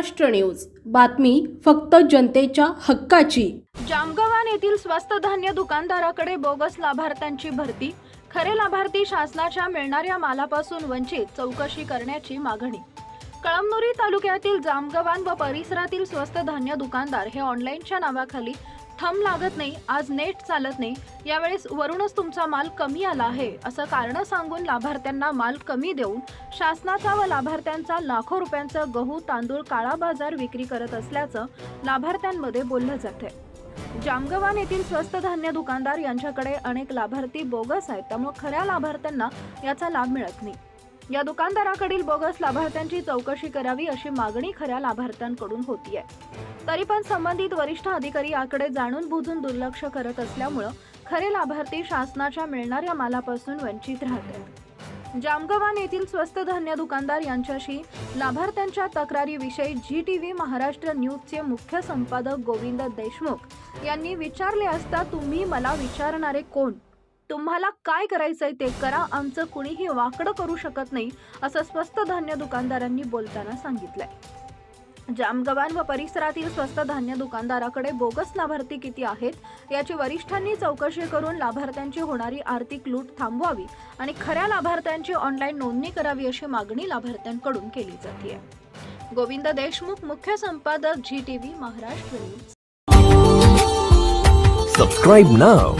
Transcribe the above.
Maharashtra news. बातमी फक्त जनतेच्या हक्काची. जामगव्हाण येथील स्वस्त धान्य दुकानदाराकडे बोगस लाभार्थ्यांची भरती. खरे लाभार्थी शासनाच्या मिळणाऱ्या मालापासून वंचित चौकशी करण्याची मागणी. कळमनुरी तालुक्यातील जामगव्हाण व परिसरातील स्वस्त धान्य दुकानदार हे ऑनलाईनच्या नावाखाली थंब लागत नाही आज नेट चालत नाही यावेळेस वरूनच तुमचा माल कमी आला आहे असं कारण सांगून लाभार्थ्यांना माल कमी देऊन शासनाचा व लाभार्थ्यांचा लाखो रुपयांचा गहू तांदूळ काळा बाजार विक्री करत असल्याचं लाभार्थ्यांमध्ये बोललं जाते जामगवान येथील स्वस्त धान्य दुकानदार यांच्याकडे अनेक लाभार्थी बोगस आहेत त्यामुळे खऱ्या लाभार्थ्यांना याचा लाभ मिळत नाही. या दुकानदाराकडील बोगस लाभार्थ्यांची चौकशी करावी अशी मागणी खऱ्या लाभार्थ्यांकडून होतीये. तरी पण संबंधित वरिष्ठ अधिकारी याकडे जाणून बुजून दुर्लक्ष करत असल्यामुळं खरे लाभार्थी शासनाच्या मिळणाऱ्या मालापासून वंचित राहतात. जामगवान येथील स्वस्त धान्य दुकानदार यांच्याशी लाभार्थ्यांच्या तक्रारीविषयी जी टी व्ही महाराष्ट्र न्यूजचे मुख्य संपादक गोविंद देशमुख यांनी विचारले असता तुम्ही मला विचारणारे कोण? तुम्हाला काय करायचंय ते करा. आमचं कुणीही वाकडं करू शकत नाही असं स्वस्त धान्य दुकानदारांनी बोलताना सांगितलंय. जामगवान व परिसरातील स्वस्त धान्य दुकानदाराकडे बोगस लाभार्थी किती आहेत याची वरिष्ठांनी चौकशी करून लाभार्थ्यांची होणारी आर्थिक लूट थांबवावी आणि खऱ्या लाभार्थ्यांची ऑनलाईन नोंदणी करावी अशी मागणी लाभार्थ्यांकडून केली जाते गोविंद देशमुख मुख्य संपादक G T V Maharashtra subscribe now